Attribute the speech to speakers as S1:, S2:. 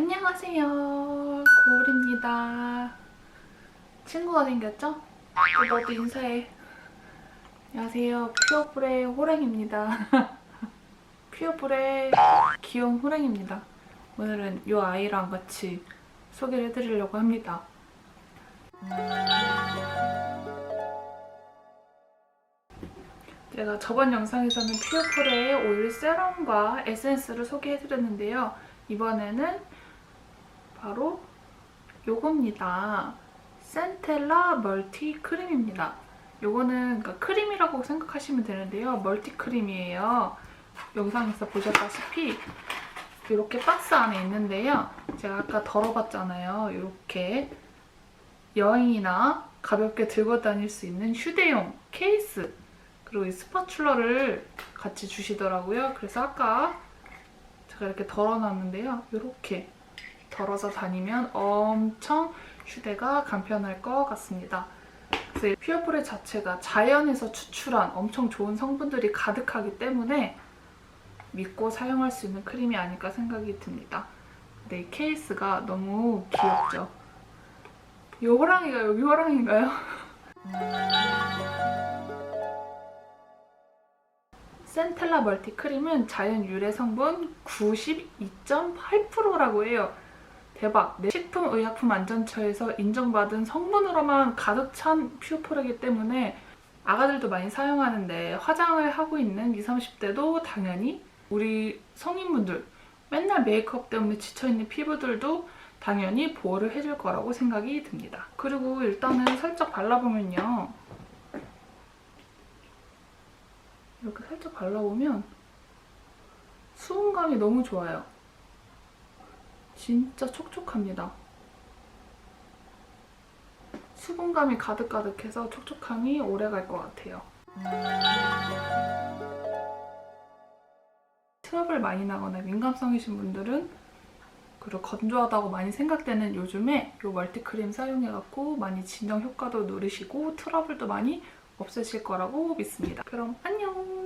S1: 안녕하세요. 고울입니다. 친구가 생겼죠? 어, 너도 인사해. 안녕하세요. 퓨어불의 호랭입니다. 퓨어불의 귀여운 호랭입니다. 오늘은 이 아이랑 같이 소개를 해드리려고 합니다. 제가 저번 영상에서는 퓨어풀의 오일 세럼과 에센스를 소개해드렸는데요. 이번에는 바로 요겁니다. 센텔라 멀티 크림입니다. 요거는 그러니까 크림이라고 생각하시면 되는데요. 멀티 크림이에요. 영상에서 보셨다시피 이렇게 박스 안에 있는데요. 제가 아까 덜어봤잖아요. 이렇게 여행이나 가볍게 들고 다닐 수 있는 휴대용 케이스 그리고 이 스파츌러를 같이 주시더라고요. 그래서 아까 제가 이렇게 덜어놨는데요. 이렇게 덜어서 다니면 엄청 휴대가 간편할 것 같습니다. 그래서 퓨어풀의 자체가 자연에서 추출한 엄청 좋은 성분들이 가득하기 때문에 믿고 사용할 수 있는 크림이 아닐까 생각이 듭니다. 근데 이 케이스가 너무 귀엽죠? 이 호랑이가 여기 호랑이인가요? 센텔라 멀티 크림은 자연 유래 성분 92.8%라고 해요. 대박! 네, 식품의약품안전처에서 인정받은 성분으로만 가득 찬 퓨어풀이기 때문에 아가들도 많이 사용하는데 화장을 하고 있는 20, 30대도 당연히 우리 성인분들 맨날 메이크업 때문에 지쳐있는 피부들도 당연히 보호를 해줄 거라고 생각이 듭니다. 그리고 일단은 살짝 발라보면요. 이렇게 살짝 발라보면 수분감이 너무 좋아요. 진짜 촉촉합니다. 수분감이 가득가득해서 촉촉함이 오래 갈 것 같아요. 트러블 많이 나거나 민감성이신 분들은 그리고 건조하다고 많이 생각되는 요즘에 이 멀티크림 사용해갖고 많이 진정 효과도 누리시고 트러블도 많이 없으실 거라고 믿습니다. 그럼 안녕!